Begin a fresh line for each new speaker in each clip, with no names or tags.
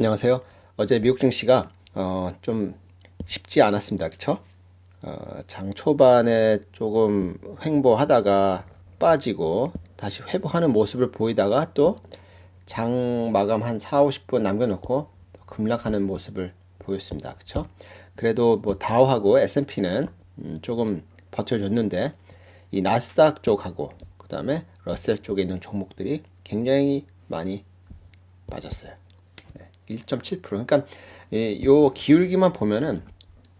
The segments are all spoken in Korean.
안녕하세요. 어제 미국 증시가 어, 좀 쉽지 않았습니다. 그쵸? 어, 장 초반에 조금 횡보하다가 빠지고 다시 회복하는 모습을 보이다가 또 장 마감 한 4, 50분 남겨놓고 또 급락하는 모습을 보였습니다. 그쵸? 그래도 뭐 다우하고 S&P는 음, 조금 버텨줬는데 이 나스닥 쪽하고 그 다음에 러셀 쪽에 있는 종목들이 굉장히 많이 빠졌어요. 1.7% 그러니까 이, 요 기울기만 보면은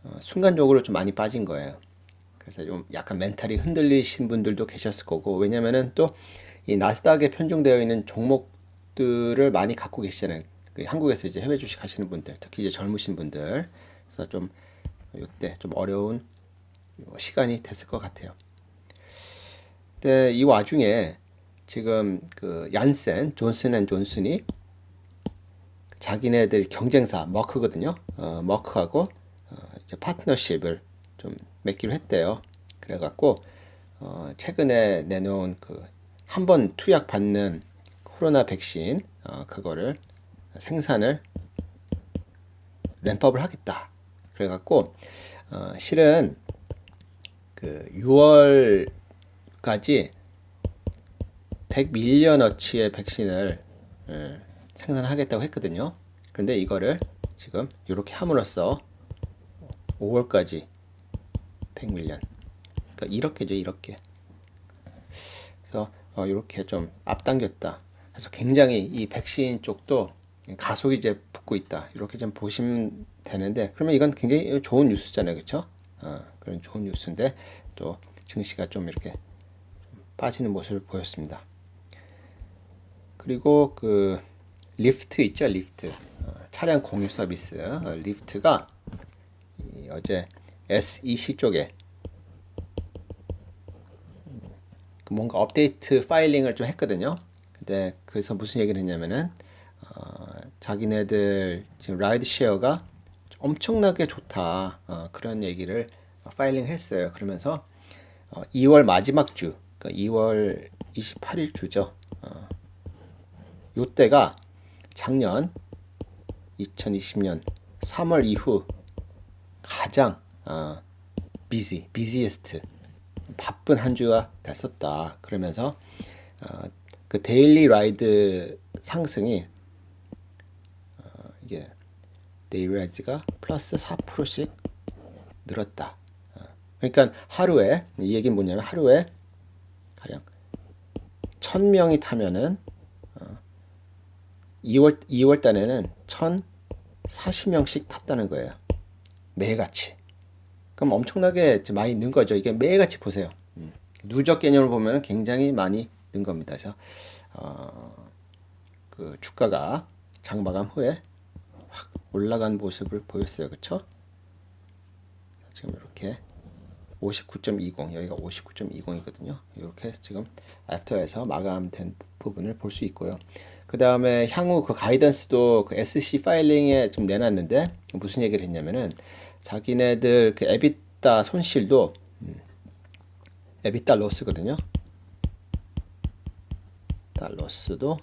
어, 순간적으로 좀 많이 빠진 거예요. 그래서 좀 약간 멘탈이 흔들리신 분들도 계셨을 거고 왜냐면은 또 이 나스닥에 편중되어 있는 종목들을 많이 갖고 계시잖아요. 그 한국에서 이제 해외 주식 하시는 분들, 특히 이제 젊으신 분들, 그래서 좀 이때 좀 어려운 시간이 됐을 것 같아요. 근데 이 와중에 지금 그 얀센, 존슨 앤 존슨이 자기네들 경쟁사 머크거든요. 어, 머크하고 어, 이제 파트너십을 좀 맺기로 했대요. 그래갖고 어, 최근에 내놓은 그 한 번 투약 받는 코로나 백신 어, 그거를 생산을 램프업을 하겠다. 그래갖고 어, 실은 그 6월까지 100밀리언어치의 백신을 예, 생산하겠다고 했거든요. 그런데 이거를 지금 이렇게 함으로써 5월까지 100밀리언. 그러니까 이렇게죠, 이렇게. 그래서 어, 이렇게 좀 앞당겼다. 그래서 굉장히 이 백신 쪽도 가속이 이제 붙고 있다. 이렇게 좀 보시면 되는데 그러면 이건 굉장히 좋은 뉴스잖아요, 그렇죠? 어, 그런 좋은 뉴스인데 또 증시가 좀 이렇게 빠지는 모습을 보였습니다. 그리고 그 리프트 있죠, 리프트. 어, 차량 공유 서비스. 어, 리프트가 어제 SEC 쪽에 그 뭔가 업데이트 파일링을 좀 했거든요. 근데 그래서 무슨 얘기를 했냐면은 어, 자기네들 지금 라이드 쉐어가 엄청나게 좋다 어, 그런 얘기를 파일링 했어요. 그러면서 어, 2월 마지막 주, 그러니까 2월 28일 주죠. 어, 요때가 작년 2020년 3월 이후 가장 어, 비지, 비지에스트 바쁜 한 주가 됐었다. 그러면서 어, 그 데일리 라이드 상승이 어, 이게 데일리 라이드가 플러스 4%씩 늘었다. 어, 그러니까 하루에 이 얘기는 뭐냐면 하루에 가령 1000명이 타면은 2월 2월 달에는 1,040명씩 탔다는 거예요. 매일같이. 그럼 엄청나게 많이 는 거죠. 이게 매일같이 보세요. 음. 누적 개념을 보면 굉장히 많이 는 겁니다. 그래서 어, 그 주가가 장마감 후에 확 올라간 모습을 보였어요. 그렇죠? 지금 이렇게 59.20 여기가 59.20이거든요. 이렇게 지금 애프터에서 마감된 부분을 볼 수 있고요. 그 다음에 향후 그 가이던스도 그 SC 파일링에 좀 내놨는데 무슨 얘기를 했냐면은 자기네들 그 에비타 손실도 음, 에비타 로스거든요. 달러스도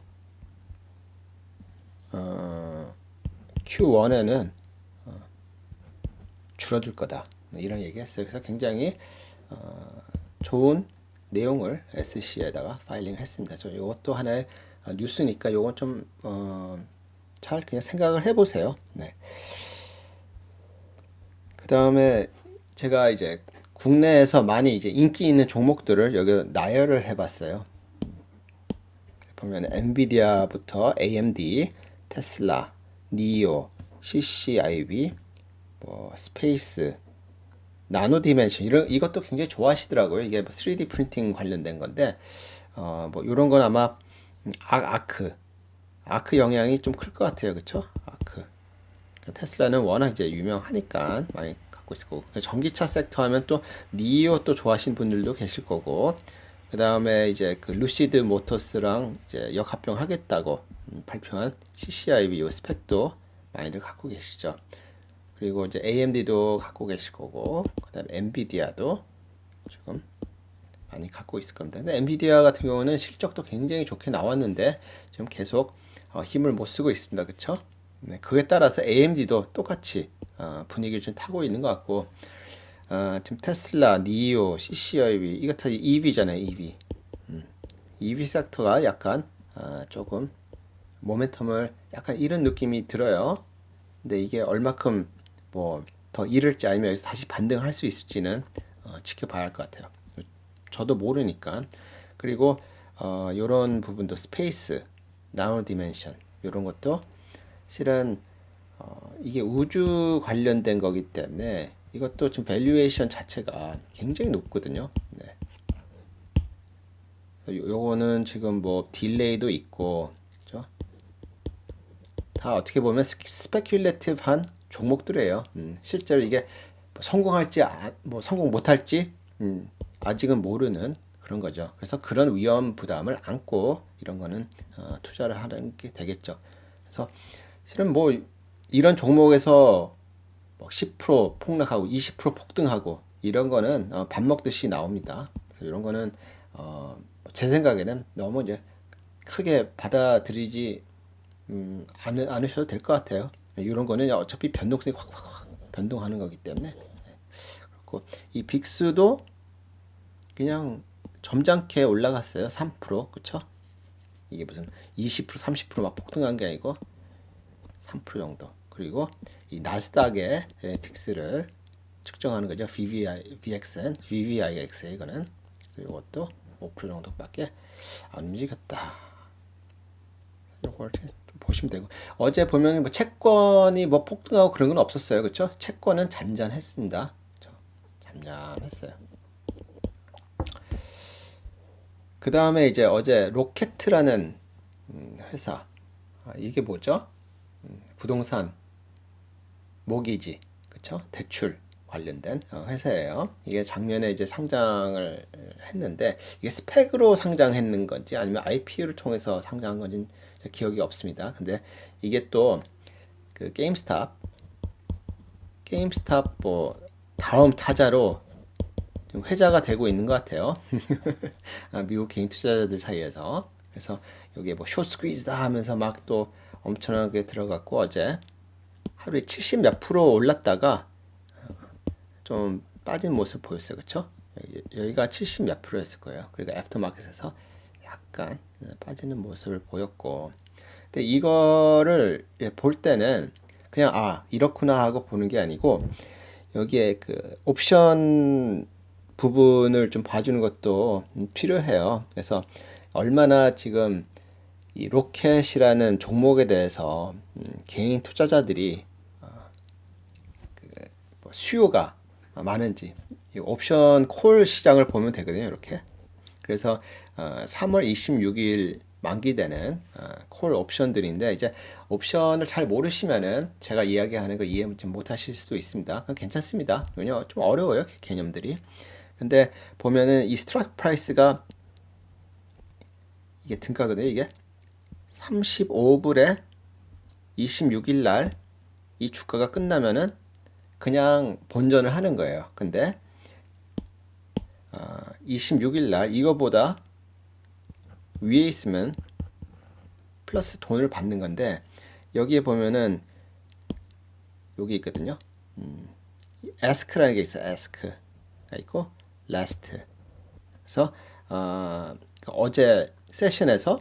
어, Q1에는 어, 줄어들 거다. 이런 얘기했어요. 그래서 굉장히 어, 좋은 내용을 SC에다가 파일링 했습니다. 저 이것도 하나의 아, 뉴스니까 요건 좀, 어, 잘 그냥 생각을 해보세요. 네. 그 다음에 제가 이제 국내에서 많이 이제 인기 있는 종목들을 여기 나열을 해봤어요. 보면 엔비디아부터 AMD, 테슬라, 니오, CCIB, 뭐 스페이스, 나노 디멘션 이런 이것도 굉장히 좋아하시더라고요. 이게 뭐 3D 프린팅 관련된 건데 어 뭐 이런 건 아마 아, 아크. 아크 영향이 좀 클 것 같아요. 그쵸? 아크. 테슬라는 워낙 이제 유명하니까 많이 갖고 있을 거고. 전기차 섹터 하면 또 니오 또 좋아하시는 분들도 계실 거고. 그 다음에 이제 그 루시드 모터스랑 이제 역합병 하겠다고 음, 발표한 CCIB 요 스펙도 많이들 갖고 계시죠. 그리고 이제 AMD도 갖고 계실 거고, 그 다음에 엔비디아도 많이 갖고 있을 겁니다. 근데 엔비디아 같은 경우는 실적도 굉장히 좋게 나왔는데 지금 계속 어, 힘을 못 쓰고 있습니다. 그쵸? 네, 그에 따라서 AMD도 똑같이 어, 분위기를 좀 타고 있는 것 같고 어, 지금 테슬라, 니오, CCIV 이거 다 EV잖아요, EV. 음, EV 섹터가 약간 어, 조금 모멘텀을 약간 잃은 느낌이 들어요. 근데 이게 얼마큼 뭐더 잃을지 아니면 여기서 다시 반등할 수 있을지는 어, 지켜봐야 할 것 같아요. 저도 모르니까. 그리고 어, 이런 부분도 스페이스, 나노 디멘션 이런 것도 실은 어, 이게 우주 관련된 거기 때문에 이것도 지금 밸류에이션 자체가 굉장히 높거든요. 네. 요- 요거는 지금 뭐 딜레이도 있고 그죠? 다 어떻게 보면 스페큘레티브한 종목들이에요. 음, 실제로 이게 뭐 성공할지 아, 뭐 성공 못할지 음, 아직은 모르는 그런 거죠. 그래서 그런 위험 부담을 안고 이런 거는 어, 투자를 하는 게 되겠죠. 그래서 실은 뭐 이런 종목에서 뭐10% 폭락하고 20% 폭등하고 이런 거는 어, 밥 먹듯이 나옵니다. 그래서 이런 거는 어, 제 생각에는 너무 이제 크게 받아들이지 음, 않으, 않으셔도 될 것 같아요. 이런 거는 어차피 변동성이 확확확 변동하는 거기 때문에 그렇고 이 빅스도 그냥 점잖게 올라갔어요. 3% 그쵸? 이게 무슨 20% 30%막 폭등한 게 아니고 3% 정도. 그리고 이 나스닥의 예, 픽스를 측정하는 거죠. VVI, VXN, VVIX 이거는 이것도 5% 정도밖에 안 움직였다. 이걸 좀 보시면 되고 어제 보면 뭐 채권이 뭐 폭등하고 그런 건 없었어요. 그렇죠? 채권은 잔잔했습니다. 잔잔했어요. 그 다음에 이제 어제 로켓트라는 음, 회사 아, 이게 뭐죠? 음, 부동산 모기지 그쵸? 대출 관련된 어, 회사예요. 이게 작년에 이제 상장을 했는데 이게 스펙으로 상장했는 건지 아니면 IPO를 통해서 상장한 건지 기억이 없습니다. 근데 이게 또 그 게임스탑 게임스탑 뭐 다음 타자로 좀 회자가 되고 있는 것 같아요. 아, 미국 개인 투자자들 사이에서. 그래서 여기에 뭐쇼 스퀴즈다 하면서 막 또 엄청나게 들어갔고 어제 하루에 70 몇 프로 올랐다가 좀 빠진 모습 보였어요. 그쵸? 여기, 여기가 70 몇 프로였을 거예요. 그러니까 애프터마켓에서 약간 빠지는 모습을 보였고. 근데 이거를 예, 볼 때는 그냥 아, 이렇구나 하고 보는 게 아니고 여기에 그 옵션 부분을 좀 봐주는 것도 음, 필요해요. 그래서 얼마나 지금 이 로켓이라는 종목에 대해서 음, 개인 투자자들이 어, 그뭐 수요가 많은지 이 옵션 콜 시장을 보면 되거든요. 이렇게. 그래서 어, 3월 26일 만기되는 어, 콜 옵션들인데 이제 옵션을 잘 모르시면은 제가 이야기하는 거 이해 못 하실 수도 있습니다. 괜찮습니다. 왜냐 좀 어려워요 개념들이. 근데 보면은 이 스트라이크 프라이스가 이게 등가거든요. 이게 35불에 26일 날 이 주가가 끝나면은 그냥 본전을 하는 거예요. 근데 어, 26일 날 이거보다 위에 있으면 플러스 돈을 받는 건데 여기에 보면은 여기 있거든요. 음, 에스크라는 게 있어. 에스크가 있고 라스트. 그래서 어, 그 어제 세션에서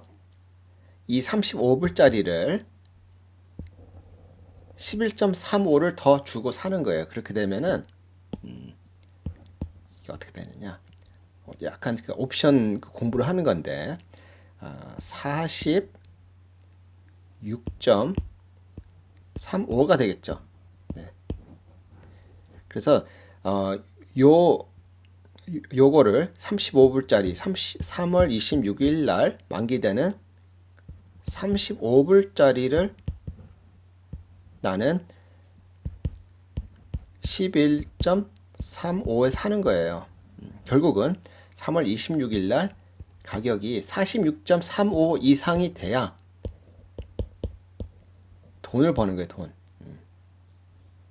이 35불짜리를 11.35를 더 주고 사는 거예요. 그렇게 되면은 음, 이게 어떻게 되느냐? 어, 약간 그 옵션 그 공부를 하는 건데 아, 46.35가 되겠죠. 네. 그래서 어, 요 요거를 35불짜리 30, 3월 26일 날 만기되는 35불짜리를 나는 11.35에 사는 거예요. 음, 결국은 3월 26일 날 가격이 46.35 이상이 돼야 돈을 버는 거예요, 돈. 음.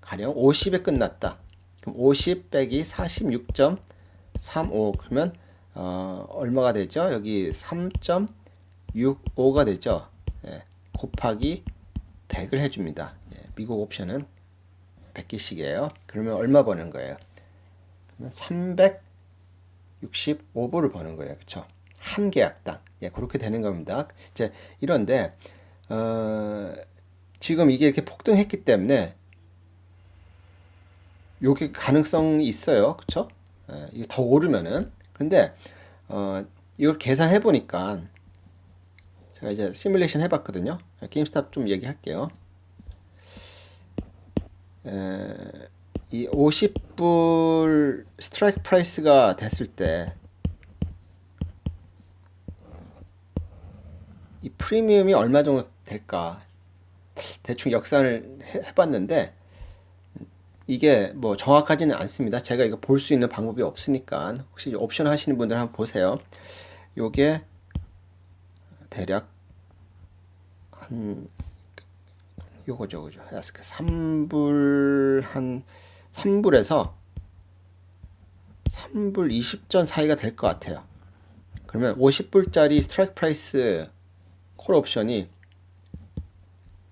가령 50에 끝났다. 그럼 50 빼기 46.35 그러면 어, 얼마가 되죠? 여기 3.65가 되죠. 예, 곱하기 100을 해줍니다. 예, 미국 옵션은 100개씩이에요. 그러면 얼마 버는 거예요? 그러면 365불을 버는 거예요. 그쵸? 한 계약당. 예, 그렇게 되는 겁니다. 이제 이런데, 어, 지금 이게 이렇게 폭등했기 때문에 요게 가능성이 있어요. 그쵸? 예, 이게 더 오르면은. 근데, 어, 이걸 계산해 보니까 제가 이제 시뮬레이션 해봤거든요. 게임스탑 좀 얘기할게요. 에, 이 50불 스트라이크 프라이스가 됐을 때 이 프리미엄이 얼마 정도 될까? 대충 역산을 해- 해봤는데 이게 뭐 정확하지는 않습니다. 제가 이거 볼 수 있는 방법이 없으니까 혹시 옵션 하시는 분들 한번 보세요. 요게 대략 한 요거죠, 그죠? 야스크 3불 한 3불에서 3불 20전 사이가 될 것 같아요. 그러면 50불짜리 스트라이크 프라이스 콜 옵션이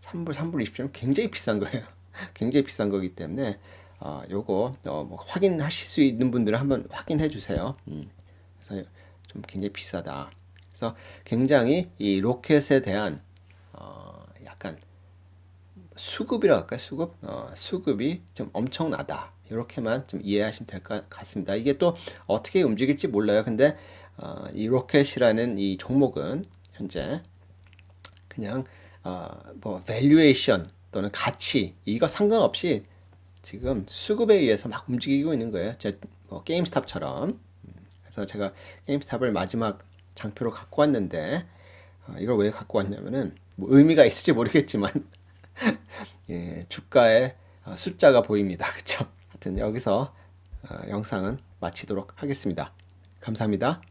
3불, 3불 20전 굉장히 비싼 거예요. 굉장히 비싼 거기 때문에 어, 요거 어, 뭐 확인하실 수 있는 분들은 한번 확인해 주세요. 음, 그래서 좀 굉장히 비싸다. 그래서 굉장히 이 로켓에 대한 어, 약간 수급이라고 할까요? 수급? 어, 수급이 좀 엄청나다. 이렇게만 좀 이해하시면 될 것 같습니다. 이게 또 어떻게 움직일지 몰라요. 근데 어, 이 로켓이라는 이 종목은 현재 그냥 어, 뭐 밸류에이션 또는 가치 이거 상관없이 지금 수급에 의해서 막 움직이고 있는 거예요. 제 뭐 게임스탑처럼. 음, 그래서 제가 게임스탑을 마지막 장표로 갖고 왔는데 어, 이걸 왜 갖고 왔냐면은 뭐 의미가 있을지 모르겠지만 예, 주가의 어, 숫자가 보입니다. 그쵸? 하여튼 여기서 어, 영상은 마치도록 하겠습니다. 감사합니다.